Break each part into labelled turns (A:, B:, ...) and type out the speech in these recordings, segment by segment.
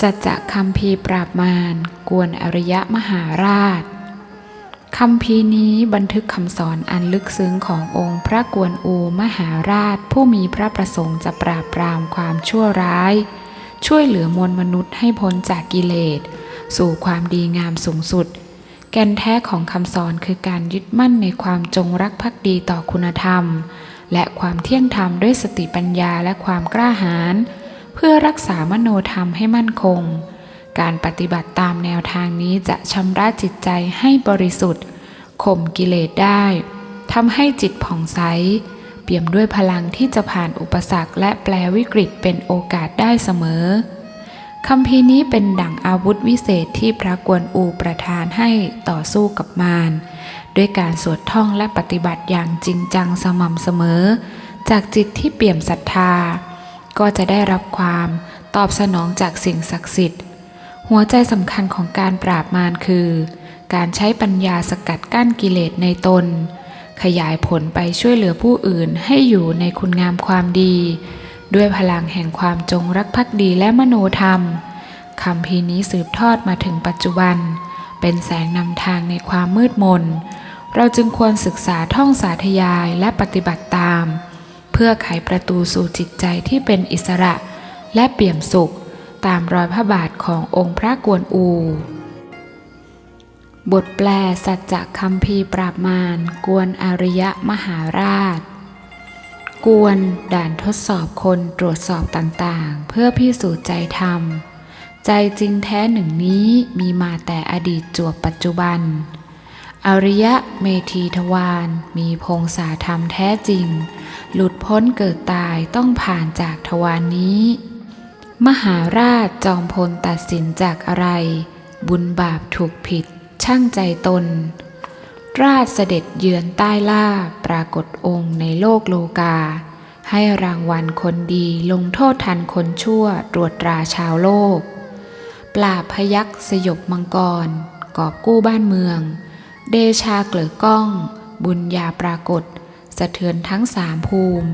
A: สัจจะคำพีปราบมารกวนอริยมหาราชคำพีนี้บันทึกคำสอนอันลึกซึ้งขององค์พระกวนอูมหาราช ผู้มีพระประสงค์จะปราบปรามความชั่วร้าย ช่วยเหลือมวลมนุษย์ให้พ้นจากกิเลส สู่ความดีงามสูงสุด แก่นแท้ของคำสอนคือการยึดมั่นในความจงรักภักดีต่อคุณธรรม และความเที่ยงธรรมด้วยสติปัญญาและความกล้าหาญ เพื่อรักษามโนธรรมให้มั่นคง การปฏิบัติตามแนวทางนี้จะชำระจิตใจให้บริสุทธิ์ข่มกิเลสได้ทำให้จิตผ่องใส เปี่ยมด้วยพลังที่จะผ่านอุปสรรคและแปลวิกฤตเป็นโอกาสได้เสมอคำพีร์นี้เป็นดั่งอาวุธวิเศษที่พระกวนอูประทานให้ต่อสู้กับมารด้วยการสวดท่องและปฏิบัติอย่างจริงจังสม่ำเสมอ จากจิตที่เปี่ยมศรัทธา ก็จะได้รับความตอบสนองจากสิ่งศักดิ์สิทธิ์ หัวใจสำคัญของการปราบมารคือ การใช้ปัญญาสกัดกั้นกิเลสในตน ขยายผลไปช่วยเหลือผู้อื่นให้อยู่ในคุณงามความดี ด้วยพลังแห่งความจงรักภักดีและมโนธรรมคำพีนี้สืบทอดมาถึงปัจจุบัน เป็นแสงนำทางในความมืดมน เราจึงควรศึกษาท่องสาธยายและปฏิบัติตาม เพื่อไขประตูสู่จิตใจที่เป็นอิสระ และเปี่ยมสุข ตามรอยพระบาทขององค์พระกวนอู บทแปลสัจจะคำพีปราบมารกวนอริยมหาราช กวนด่านทดสอบคนตรวจสอบต่างๆ เพื่อพิสูจน์ใจธรรม ใจจริงแท้หนึ่งนี้มีมาแต่อดีตจวบปัจจุบันอริยะเมธีทวารมีพงษาธรรมแท้จริง หลุดพ้นเกิดตายต้องผ่านจากทวารนนี้ มหาราชจอมพลตัดสินจากอะไร บุญบาปถูกผิด ช่างใจตน ราชเสด็จเยือนใต้ล่าปรากฏองค์ในโลกโลกา ให้รางวัลคนดีลงโทษทันคนชั่วตรวจตราชาวโลก ปราบพยักสยบมังกร กอบกู้บ้านเมือง เดชาเกลือก้อง บุญญาปรากฏ สะเทือนทั้งสามภูมิ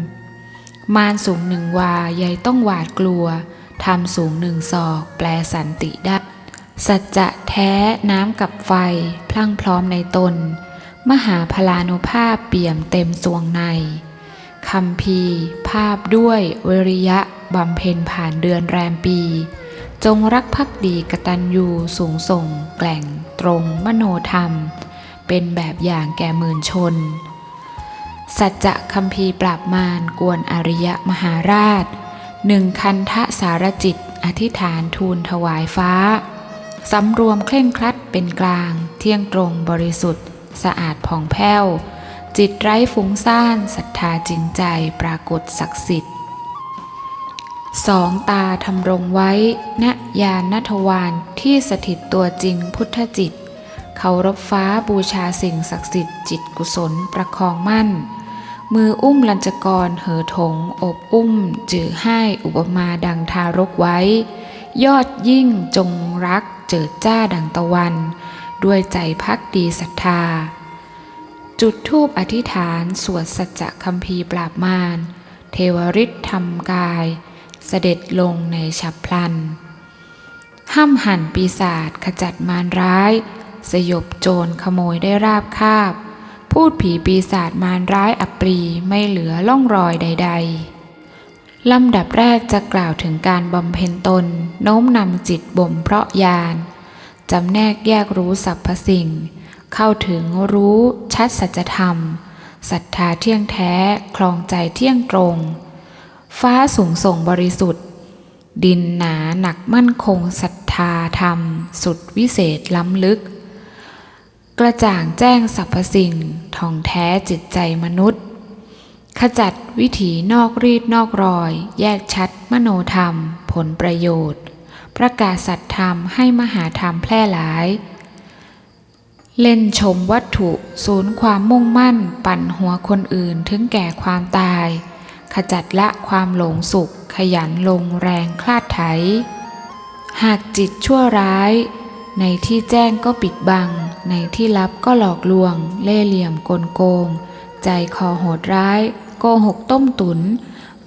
A: มารสูงหนึ่งวาใยต้องหวาดกลัวทำสูงหนึ่งศอกแปลสันติได้ สัจจะแท้น้ำกับไฟ พลั่งพร้อมในตน มหาพลานุภาพเปี่ยมเต็มสวงในคำพีภาพด้วยเวริยะบำเพ็ญผ่านเดือนแรมปี จงรักภักดีกตัญญูสูงส่ง แกล่ง ตรง มโนธรรม เป็นแบบอย่างแก่หมื่นชน สัจจะคำพีร์ปราบมารกวนอริยมหาราชหนึ่งคันทะสารจิตอธิษฐานทูลถวายฟ้า สำรวมเคร่งครัดเป็นกลาง เที่ยงตรงบริสุทธิ์ สะอาดผ่องแผ้ว จิตไร้ฟุ้งซ่านศรัทธาจริงใจปรากฏศักดิ์สิทธิ์สองตาทำรงไว้ ณยานนัทวานที่สถิตตัวจริงพุทธจิตเคารพฟ้าบูชาสิ่งศักดิ์สิทธิ์จิตกุศลประคองมั่น มืออุ้มลัญจกรเหอถงอบอุ้ม จือให้อุปมาดังทารกไว้ ยอดยิ่งจงรักเจิดจ้าดังตะวัน ด้วยใจพักดีศรัทธา จุดทูปอธิษฐานสวดสัจจะคัมภีปราบมาร เทวริษทำกาย เสด็จลงในฉับพลัน ห้ำหั่นปีศาจขจัดมารร้าย สยบโจรขโมยได้ราบคาบ พูดผีปีศาจมารร้ายอัปรีไม่เหลือล่องรอยใด ๆ ลำดับแรกจะกล่าวถึงการบำเพ็ญตน โน้มนำจิตบ่มเพราะญาณจำแนกแยกรู้สรรพสิ่ง เข้าถึงรู้ชัดสัจธรรมศรัทธาเที่ยงแท้คลองใจเที่ยงตรง ฟ้าสูงส่งบริสุทธิ์ ดินหนาหนักมั่นคงศรัทธาธรรม สุดวิเศษล้ำลึก กระจ่างแจ้งสรรพสิ่งท่องแท้จิตใจมนุษย์ ขจัดวิถีนอกรีดนอกรอย แยกชัด มโนธรรม ผลประโยชน์ ประกาศสัตธรรมให้มหาธรรมแพร่หลาย เล่นชมวัตถุศูนย์ความมุ่งมั่น ปั่นหัวคนอื่นถึงแก่ความตาย ขจัดละความหลงสุข ขยันลงแรงคลาดไถ หากจิตชั่วร้าย ในที่แจ้งก็ปิดบัง ในที่ลับก็หลอกลวง เล่เหลี่ยมกลโกง ใจคอโหดร้าย โกหกต้มตุน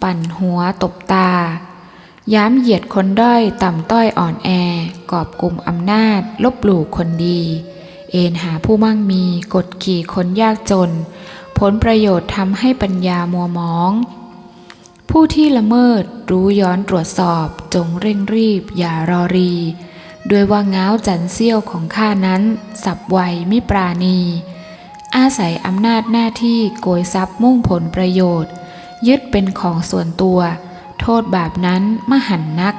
A: ปั่นหัวตบตา ย้ำเหยียดคนด้อยต่ำต้อยอ่อนแอ กอบกลุ่มอำนาจ ลบหลู่คนดี เอ็นหาผู้มั่งมีกดขี่คนยากจน ผลประโยชน์ทำให้ปัญญามัวมอง ผู้ที่ละเมิดรู้ย้อนตรวจสอบจงเร่งรีบอย่ารอรี ด้วยว่าง้าวจันเสี้ยวของข้านั้นสับไวไม่ปราณี อาศัยอำนาจหน้าที่โกยทรัพย์มุ่งผลประโยชน์ ยึดเป็นของส่วนตัว โทษบาปนั้นมหันนัก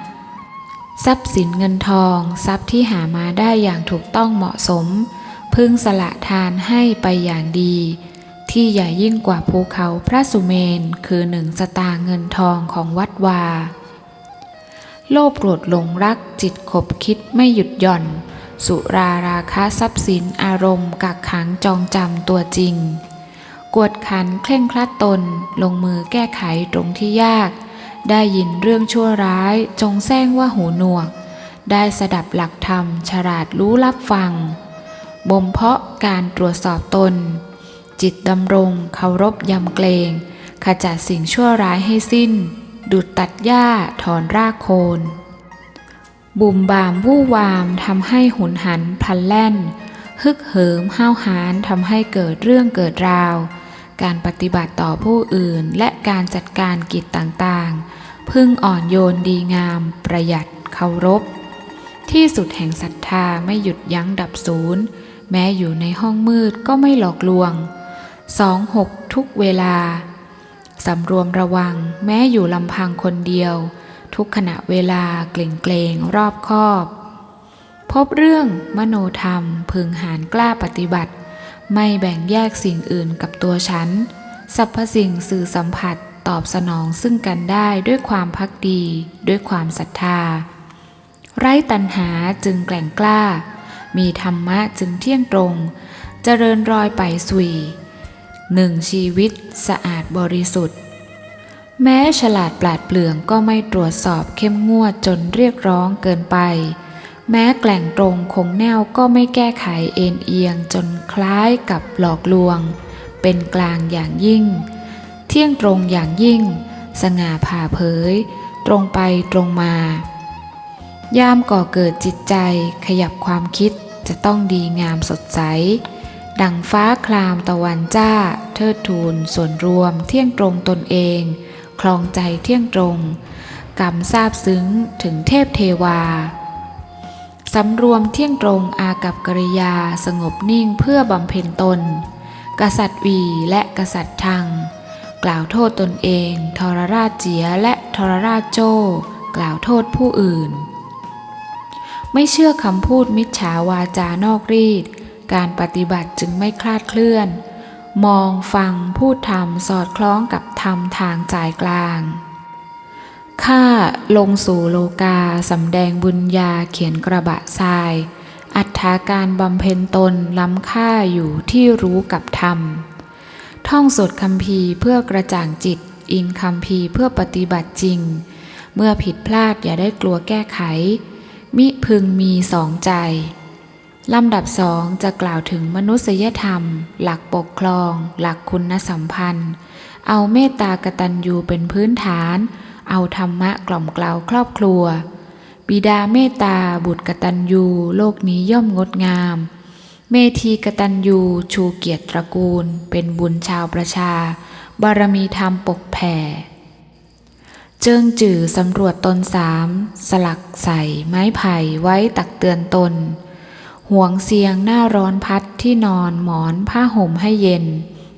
A: ทรัพย์สินเงินทอง ทรัพย์ที่หามาได้อย่างถูกต้องเหมาะสม พึงสละทานให้ไปอย่างดี ที่ใหญ่ยิ่งกว่าภูเขาพระสุเมนคือหนึ่งสตางค์เงินทองของวัดวา โลภโกรธหลงรักจิตขบคิดไม่หยุดหย่อน สุราราคะทรัพย์สินอารมณ์ กักขังจองจำตัวจริง กวดขันเคร่งครัดตน ลงมือแก้ไขตรงที่ยาก ได้ยินเรื่องชั่วร้ายจงแซงว่าหูหนวก ได้สดับหลักธรรมฉลาดรู้รับฟัง บ่มเพาะการตรวจสอบตน จิตดำรงเคารพยำเกรงขจัดสิ่งชั่วร้ายให้สิ้น ดุดตัดหญ้าถอนรากโคน บุ่มบามวู่วามทำให้หุนหันพลันแล่น ฮึกเหิมห้าวหาญทำให้เกิดเรื่องเกิดราว การปฏิบัติต่อผู้อื่นและการจัดการกิจต่างๆ พึ่งอ่อนโยนดีงาม ประหยัดเคารพ ที่สุดแห่งศรัทธาไม่หยุดยั้งดับศูนย์แม้อยู่ในห้องมืดก็ไม่หลอกลวงสองหกทุกเวลา สำรวมระวังแม้อยู่ลำพังคนเดียว ทุกขณะเวลาเกรงเกรงรอบคอบ พบเรื่องมโนธรรมพึงหารกล้าปฏิบัติ ไม่แบ่งแยกสิ่งอื่นกับตัวฉันสรรพสิ่งสื่อสัมผัสตอบสนองซึ่งกันได้ด้วยความพักดี ด้วยความศรัทธา ไร้ตัณหาจึงแกล่งกล้า มีธรรมะจึงเที่ยงตรงเจริญรอยไปสุย หนึ่งชีวิตสะอาดบริสุทธิ์ แม้ฉลาดปราดเปลืองก็ไม่ตรวจสอบเข้มงวดจนเรียกร้องเกินไป แม้แกล่งตรงคงแนวก็ไม่แก้ไขเอ็นเอียงจนคล้ายกับหลอกลวง เป็นกลางอย่างยิ่ง เที่ยงตรงอย่างยิ่ง สง่าผ่าเผย ตรงไปตรงมา ยามก่อเกิดจิตใจขยับความคิดจะต้องดีงามสดใส ดังฟ้าคลามตะวันจ้า เทิดทูนส่วนรวมเที่ยงตรงตนเอง คลองใจเที่ยงตรง กรรมทราบซึ้งถึงเทพเทวาสำรวมเที่ยงตรงอากับกริยาสงบนิ่งเพื่อบำเพ็ญตน กษัตริย์วีและกษัตริย์ทัง กล่าวโทษตนเอง ทรราชเจียและทรราชโจ้กล่าวโทษผู้อื่น ไม่เชื่อคำพูดมิจฉาวาจานอกรีด การปฏิบัติจึงไม่คลาดเคลื่อน มองฟังพูดทำสอดคล้องกับธรรมทางจ่ายกลางข้าลงสู่โลกาสำแดงบุญญาเขียนกระบะทราย อัฏฐาการบำเพ็ญตนล้ำค่าอยู่ที่รู้กับธรรม ท่องสดคำพีเพื่อกระจ่างจิต อิงคำพีเพื่อปฏิบัติจริง เมื่อผิดพลาดอย่าได้กลัวแก้ไข มิพึงมีสองใจ ลำดับสองจะกล่าวถึงมนุษยธรรม หลักปกครอง หลักคุณสัมพันธ์ เอาเมตตากตัญญูเป็นพื้นฐาน เอาธรรมะกล่อมกล่าวครอบครัว บิดาเมตตาบุตรกตัญญูโลกนี้ย่อมงดงาม เมธีกตัญญูชูเกียรติตระกูล เป็นบุญชาวประชา บารมีธรรมปกแผ่ เจิงจื่อสำรวจตนสาม สลักใส่ไม้ไผ่ไว้ตักเตือนตน ห่วงเสียงหน้าร้อนพัดที่นอนหมอนผ้าห่มให้เย็น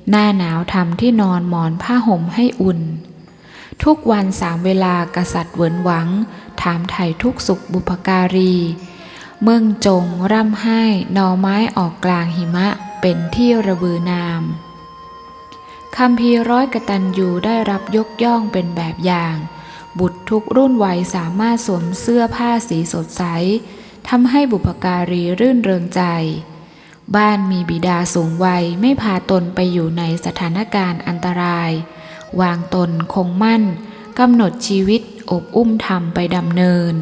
A: หน้าหนาวทำที่นอนหมอนผ้าห่มให้อุ่น ทุกวันสามเวลากษัตริย์เหวินหวัง ถามไถ่ทุกสุขบุพการี เมืองจงร่ำไห้นอไม้ออกกลางหิมะเป็นที่ระบือนามคำพีร์ร้อยกตัญญูได้รับยกย่องเป็นแบบอย่าง บุตรทุกรุ่นวัยสามารถสวมเสื้อผ้าสีสดใส ทำให้บุพการีรื่นเริงใจ บ้านมีบิดาสูงวัยไม่พาตนไปอยู่ในสถานการณ์อันตราย วางตนคงมั่นกำหนดชีวิตอบอุ้มทำไปดำเนิน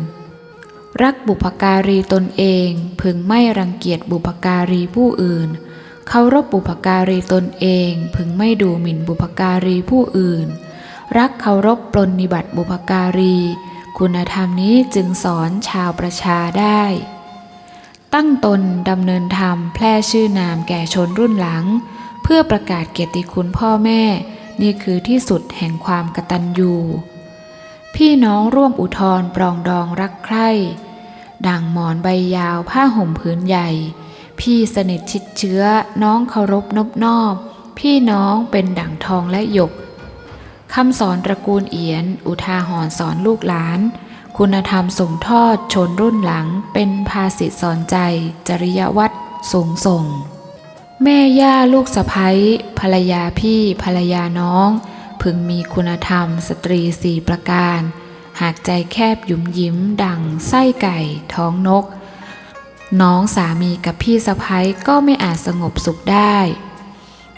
A: รักบุพการีตนเองพึงไม่รังเกียจบุพการีผู้อื่นเคารพบุพการีตนเองพึงไม่ดูหมิ่นบุพการีผู้อื่น รักเคารพปรนนิบัติบุพการี คุณธรรมนี้จึงสอนชาวประชาได้ ตั้งตนดำเนินธรรมแพร่ชื่อนามแก่ชนรุ่นหลัง เพื่อประกาศเกียรติคุณพ่อแม่ นี่คือที่สุดแห่งความกตัญญูพี่น้องร่วมอุทธรปรองดองรักใคร่ดังหมอนใบยาวผ้าห่มผืนใหญ่ พี่สนิทชิดเชื้อน้องเคารพนบนอบ พี่น้องเป็นดั่งทองและหยก คำสอนตระกูลเอียน อุทาหรณ์สอนลูกหลาน คุณธรรมส่งทอดชนรุ่นหลัง เป็นภาษิตสอนใจ จริยวัตรสูงส่ง แม่ย่าลูกสะพ้ยภรรยาพี่ภรรยาน้อง พึงมีคุณธรรมสตรีสี่ประการ หากใจแคบหยุมยิ้ม ดังไส้ไก่ ท้องนก น้องสามีกับพี่สะพ้ยก็ไม่อาจสงบสุขได้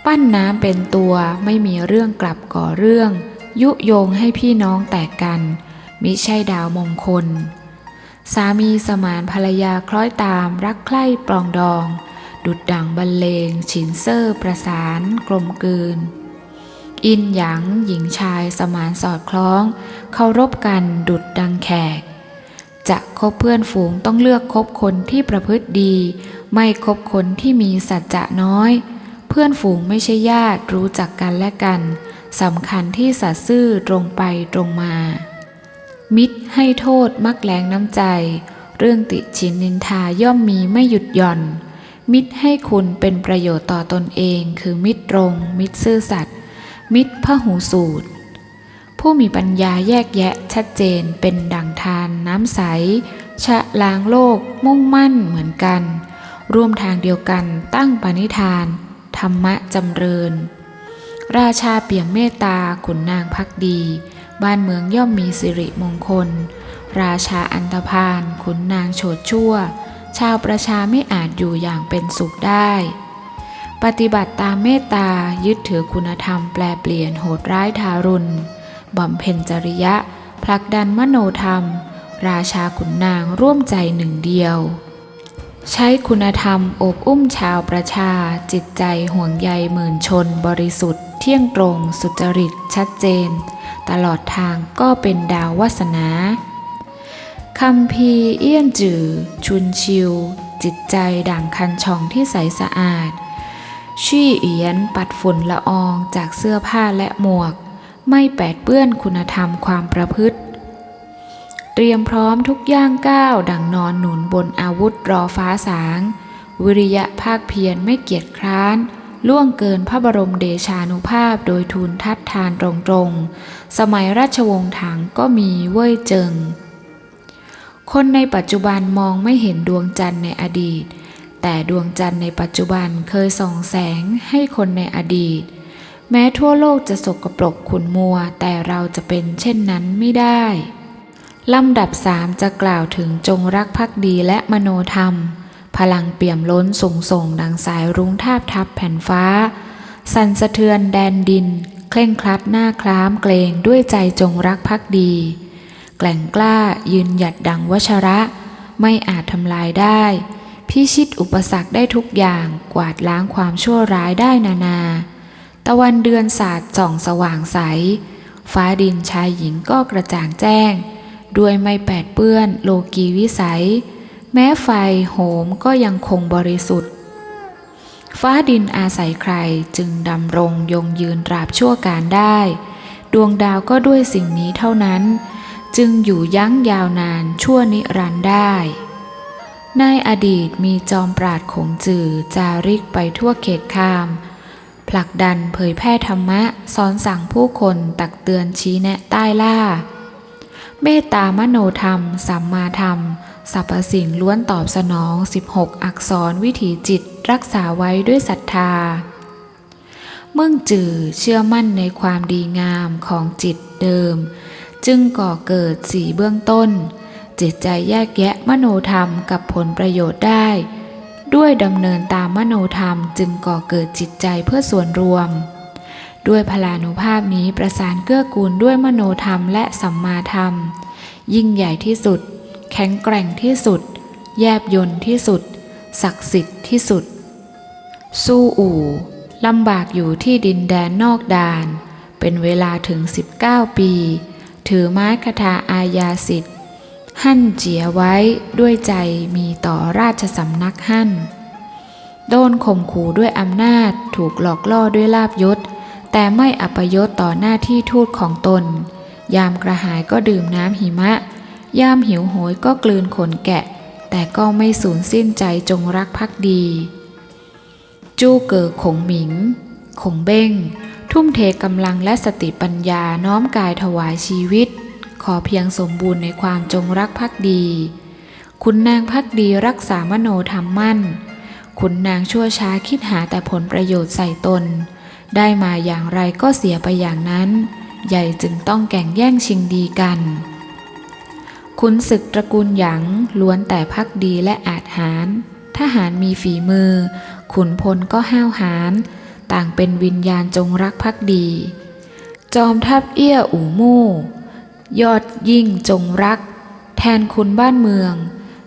A: ปั้นน้ำเป็นตัวไม่มีเรื่องกลับก่อเรื่อง ยุโยงให้พี่น้องแตกกัน มิใช่ดาวมงคล สามีสมานภรรยาคล้อยตามรักใคร่ปรองดอง ดุดดังบรรเลง ฉินเซอร์ประสาน กลมกลืน อินหยางหญิงชายสมานสอดคล้อง เคารพกันดุดดังแขก จะคบเพื่อนฝูงต้องเลือกคบคนที่ประพฤติดี ไม่คบคนที่มีสัจจะน้อย พื่อนฝูงไม่ใช่ญาติรู้จักกันและกันสำคัญที่สัตย์ซื่อตรงไปตรงมา มิตรให้โทษมักแรงน้ำใจ เรื่องติชินนินทาย่อมมีไม่หยุดหย่อน มิตรให้คุณเป็นประโยชน์ต่อตนเอง คือมิตรตรง มิตรซื่อสัตย์มิตรพหูสูตร ผู้มีปัญญาแยกแยะชัดเจนเป็นดั่งทานน้ำใส ชะล้างโลกมุ่งมั่นเหมือนกัน ร่วมทางเดียวกันตั้งปณิธาน รรมะจำเริญ ราชาเปี่ยมเมตตาขุนนางพักดี บ้านเมืองย่อมมีสิริมงคล ราชาอันตพาลขุนนางโฉดชั่ว ชาวประชาไม่อาจอยู่อย่างเป็นสุขได้ ปฏิบัติตามเมตตายึดถือคุณธรรมแปลเปลี่ยนโหดร้ายทารุณบำเพ็ญจริยะผลักดันมโนธรรม ราชาขุนนางร่วมใจหนึ่งเดียว ใช้คุณธรรมอบอุ้มชาวประชา จิตใจห่วงใยหมื่นชนบริสุทธิ์ เที่ยงตรง สุจริต ชัดเจน ตลอดทางก็เป็นดาววาสนาคำพีเอี้ยนจือ ชุนชิว จิตใจด่างคันช่องที่ใสสะอาด ชี่เอียนปัดฝุ่นละอองจากเสื้อผ้าและหมวก ไม่แปดเปื้อนคุณธรรมความประพฤติ เตรียมพร้อมทุกย่างก้าว ดังนอนหนุนบนอาวุธรอฟ้าสาง วิริยะภาคเพียรไม่เกียจคร้าน ล่วงเกินพระบรมเดชานุภาพโดยทูลทัดทานตรงๆ สมัยราชวงศ์ถังก็มีเว่ยเจิง คนในปัจจุบันมองไม่เห็นดวงจันทร์ในอดีต แต่ดวงจันทร์ในปัจจุบันเคยส่องแสงให้คนในอดีต แม้ทั่วโลกจะสกปรกขุนมัวแต่เราจะเป็นเช่นนั้นไม่ได้ ลำดับสามจะกล่าวถึงจงรักภักดีและมโนธรรม พลังเปี่ยมล้นส่งส่งดังสายรุ้งทาบทับแผ่นฟ้า สั่นสะเทือนแดนดิน เคร่งครัดหน้าคล้ามเกรงด้วยใจจงรักภักดี แกล่งกล้ายืนหยัดดังวชระ ไม่อาจทำลายได้ พิชิตอุปสรรคได้ทุกอย่างกวาดล้างความชั่วร้ายได้นานา ตะวันเดือนสาดส่องสว่างใส ฟ้าดินชายหญิงก็กระจ่างแจ้ง ด้วยไม่แปดเปื้อนโลกีวิสัย แม้ไฟโหมก็ยังคงบริสุทธิ์ ฟ้าดินอาศัยใครจึงดำรงยงยืนตราบชั่วการได้ ดวงดาวก็ด้วยสิ่งนี้เท่านั้น จึงอยู่ยั้งยาวนานชั่วนิรันดร์ได้ในอดีตมีจอมปราดขงจือจาริกไปทั่วเขตคาม ผลักดันเผยแพร่ธรรมะ สอนสั่งผู้คนตักเตือนชี้แนะใต้ล่า เมตตามโนธรรม สัมมาธรรมสรรพสิ่งล้วนตอบสนอง 16 อักษรวิถีจิตรักษาไว้ด้วยศรัทธา เมื่งจือเชื่อมั่นในความดีงามของจิตเดิม จึงก่อเกิดสีเบื้องต้น จิตใจแยกแยะมโนธรรมกับผลประโยชน์ได้ ด้วยดำเนินตามมโนธรรมจึงก่อเกิดจิตใจเพื่อส่วนรวม ด้วยพลานุภาพนี้ประสานเกื้อกูลด้วยมโนธรรมและสัมมาธรรม ยิ่งใหญ่ที่สุด แข็งแกร่งที่สุด แยบยนต์ที่สุด ศักดิ์สิทธิ์ที่สุด สู้อู่ลำบากอยู่ที่ดินแดนนอกดาน เป็นเวลาถึง 19 ปี ถือไม้คทาอาญาสิทธิ์ หั่นเจียไว้ด้วยใจมีต่อราชสำนักหั่น โดนข่มขู่ด้วยอำนาจถูกหลอกล่อด้วยลาบยศ แต่ไม่อัปยศต่อหน้าที่ทูตของตน ยามกระหายก็ดื่มน้ำหิมะ ยามหิวโหยก็กลืนขนแกะ แต่ก็ไม่สูญสิ้นใจจงรักภักดี จู้เก๋อขงหมิง ขงเบ้ง ทุ่มเทกำลังและสติปัญญาน้อมกายถวายชีวิต ขอเพียงสมบูรณ์ในความจงรักภักดี คุณนางพักดีรักษามโนธรรมมั่น คุณนางชั่วช้าคิดหาแต่ผลประโยชน์ใส่ตน ได้มาอย่างไรก็เสียไปอย่างนั้น ใหญ่จึงต้องแก่งแย่งชิงดีกันคุณศึกตระกูลหยางล้วนแต่พักดีและอาจหารทหารมีฝีมือ ขุนพลก็ห้าวหาญต่างเป็นวิญญาณจงรักภักดี จอมทัพเอี้ยอู่มู่ ยอดยิ่งจงรัก แทนคุณบ้านเมือง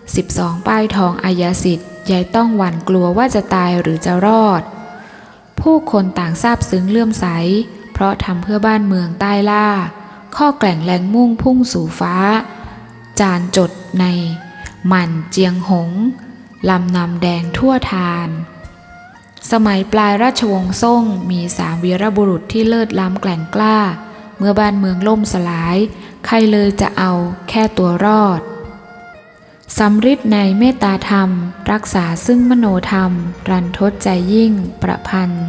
A: 12 ป้ายทองอายาสิทธิ์ยายต้องหวั่นกลัวว่าจะตายหรือจะรอด ผู้คนต่างทราบซึ้งเลื่อมใส เพราะทำเพื่อบ้านเมืองใต้ล่า ข้อแกล่งแรงมุ่งพุ่งสู่ฟ้า จานจดใน หมันเจียงหง ลำนำแดงทั่วทาน สมัยปลายราชวงศ์ซ่งมีสามวีรบุรุษที่เลิศล้ำแกล่งกล้า เมื่อบ้านเมืองล่มสลาย ใครเลยจะเอาแค่ตัวรอด สำริดในเมตตาธรรม รักษาซึ่งมโนธรรม รันทดใจยิ่ง ประพันธ์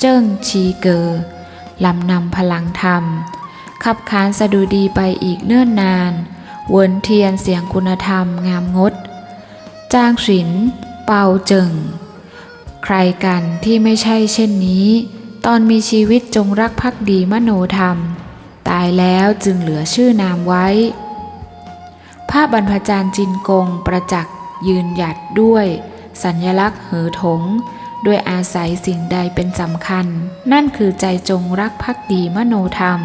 A: เจิ้งชีเกอลำนำพลังธรรม ขับขานสะดุดีไปอีกเนิ่นนาน เวินเทียนเสียงคุณธรรมงามงดจ้างฉินเป่าเจิงใครกันที่ไม่ใช่เช่นนี้ ตอนมีชีวิตจงรักภักดีมโนธรรม ตายแล้วจึงเหลือชื่อนามไว้ ภาพบรรพจารย์จินกงประจักษ์ยืนหยัดด้วย สัญญลักษณ์เหอถง ด้วยอาศัยสิ่งใดเป็นสำคัญ นั่นคือใจจงรักภักดีมโนธรรม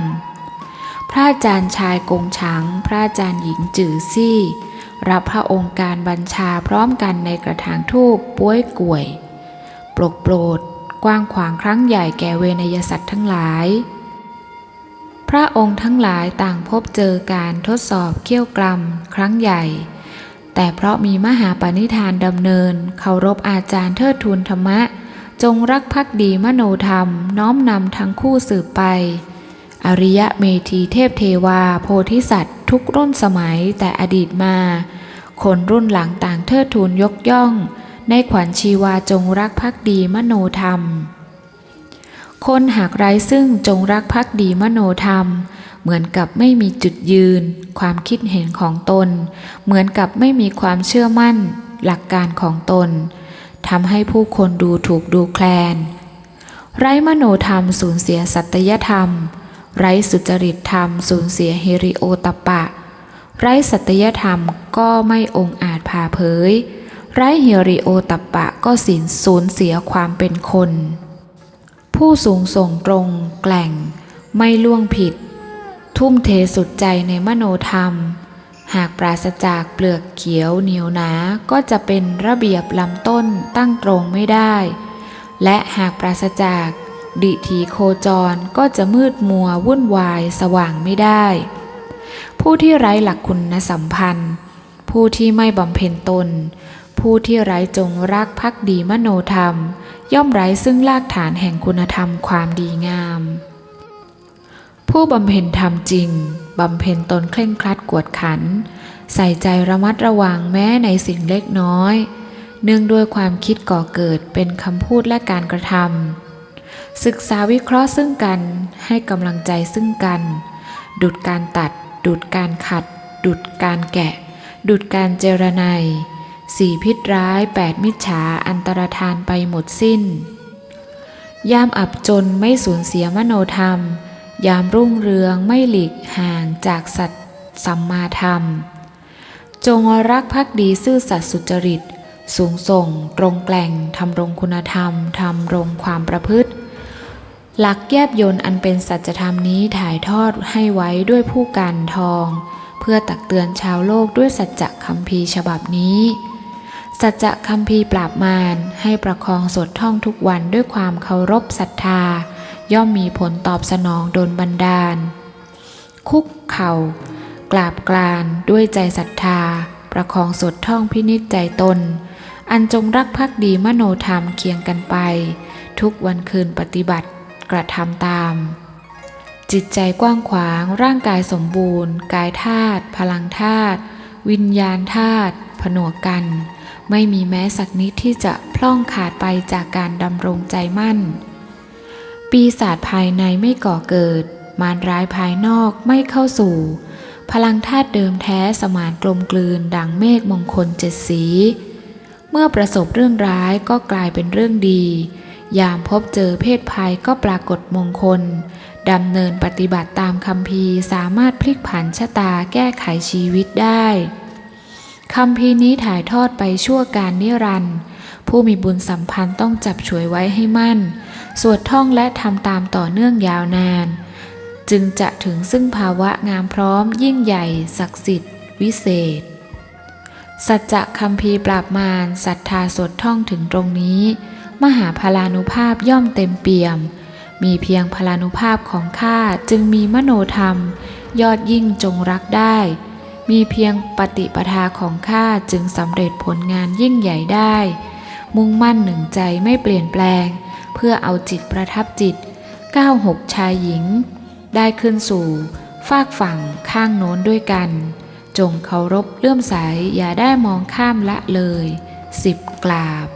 A: พระอาจารย์ชายกงฉางพระอาจารย์หญิงจือซี่ รับพระองค์การบัญชาพร้อมกันในกระถางทูปป้วยก่วย ปลกโปรด กว้างขวางครั้งใหญ่แก่เวนยสัตว์ทั้งหลาย พระองค์ทั้งหลายต่างพบเจอการทดสอบเกี่ยวกรรมครั้งใหญ่ แต่เพราะมีมหาปณิธานดำเนินเคารพอาจารย์เทิดทูนธรรมะ จงรักภักดีมโนธรรม น้อมนำทั้งคู่สืบไป อริยะเมธีเทพเทวา โพธิสัตว์ ทุกรุ่นสมัยแต่อดีตมา คนรุ่นหลังต่างเทิดทูนยกย่อง ในขวัญชีวาจงรักภักดีมโนธรรม คนหากไร้ซึ่งจงรักภักดีมโนธรรม เหมือนกับไม่มีจุดยืน ความคิดเห็นของตน เหมือนกับไม่มีความเชื่อมั่น หลักการของตนทำให้ผู้คนดูถูกดูแคลน ไร้มโนธรรมสูญเสียสัตยธรรม ไร้สุจริตธรรมสูญเสียเฮริโอตปะ ไร้สัตยธรรมก็ไม่องอาจผ่าเผย ไร้เฮริโอตปปะก็สินสูญเสียความเป็นคน ผู้สูงส่งตรงแกล่ง ไม่ล่วงผิด ทุ่มเทสุดใจในมโนธรรม หากปราศจากเปลือกเขียวเหนียวหนาก็จะเป็นระเบียบลำต้นตั้งตรงไม่ได้ และหากปราศจาก ดิถีโคจรก็จะมืดมัววุ่นวายสว่างไม่ได้ ผู้ที่ไร้หลักคุณสัมพันธ์ ผู้ที่ไม่บำเพ็ญตน ผู้ที่ไร้จงรักภักดีมโนธรรม ย่อมไร้ซึ่งรากฐานแห่งคุณธรรมความดีงาม ผู้บำเพ็ญธรรมจริงบำเพ็ญตนเคร่งครัดกวดขัน ใส่ใจระมัดระวังแม้ในสิ่งเล็กน้อย เนื่องด้วยความคิดก่อเกิดเป็นคำพูดและการกระทำศึกษาวิเคราะห์ซึ่งกันให้กำลังใจซึ่งกัน ดุดการตัด ดุดการขัด ดุดการแกะ ดุดการเจรไนย สี่พิษร้ายแปดมิจฉาอันตรธานไปหมดสิ้น ยามอับจนไม่สูญเสียมโนธรรม ยามรุ่งเรืองไม่หลีกห่างจากสัตว์สัมมาธรรม จงรักภักดีซื่อสัตย์สุจริต สูงส่ง ตรงแกล่งทำรงคุณธรรมทำรงความประพฤติ หลักแยบยนต์อันเป็นสัจธรรมนี้ถ่ายทอดให้ไว้ด้วยผู้การทอง เพื่อตักเตือนชาวโลกด้วยสัจจะคำพีฉบับนี้ สัจจะคำพีปราบมารให้ประคองสดท่องทุกวันด้วยความเคารพศรัทธา ย่อมมีผลตอบสนองโดนบันดาล คุกเข่า กราบกรานด้วยใจศรัทธา ประคองสดท่องพินิจใจตน อันจงรักภักดีมโนธรรมเคียงกันไป ทุกวันคืนปฏิบัติกระทำตาม จิตใจกว้างขวางร่างกายสมบูรณ์ กายธาตุพลังธาตุวิญญาณธาตุ ผนวกกัน ไม่มีแม้สักนิดที่จะพล่องขาดไปจากการดำรงใจมั่น ปีศาจภายในไม่ก่อเกิด มารร้ายภายนอกไม่เข้าสู่ พลังธาตุเดิมแท้สมานกลมกลืนดังเมฆมงคลเจ็ดสี เมื่อประสบเรื่องร้ายก็กลายเป็นเรื่องดี ยามพบเจอเพศภัยก็ปรากฏมงคลดำเนินปฏิบัติตามคำพีสามารถพลิกผันชะตาแก้ไขชีวิตได้ คำพีนี้ถ่ายทอดไปชั่วการนิรันดร์ผู้มีบุญสัมพันธ์ต้องจับฉวยไว้ให้มั่น สวดท่องและทำตามต่อเนื่องยาวนาน จึงจะถึงซึ่งภาวะงามพร้อม ยิ่งใหญ่ ศักดิ์สิทธิ์ วิเศษ สัจจะคำพีปราบมารศรัทธาสวดท่องถึงตรงนี้ มหาพลานุภาพย่อมเต็มเปี่ยม มีเพียงพลานุภาพของข้าจึงมีมโนธรรม ยอดยิ่งจงรักได้ มีเพียงปฏิปทาของข้าจึงสำเร็จผลงานยิ่งใหญ่ได้ มุ่งมั่นหนึ่งใจไม่เปลี่ยนแปลง เพื่อเอาจิตประทับจิตก้าวหกชายหญิง ได้ขึ้นสู่ ฟากฝั่งข้างโน้นด้วยกัน จงเคารพเลื่อมใสอย่าได้มองข้ามละเลยสิบกราบ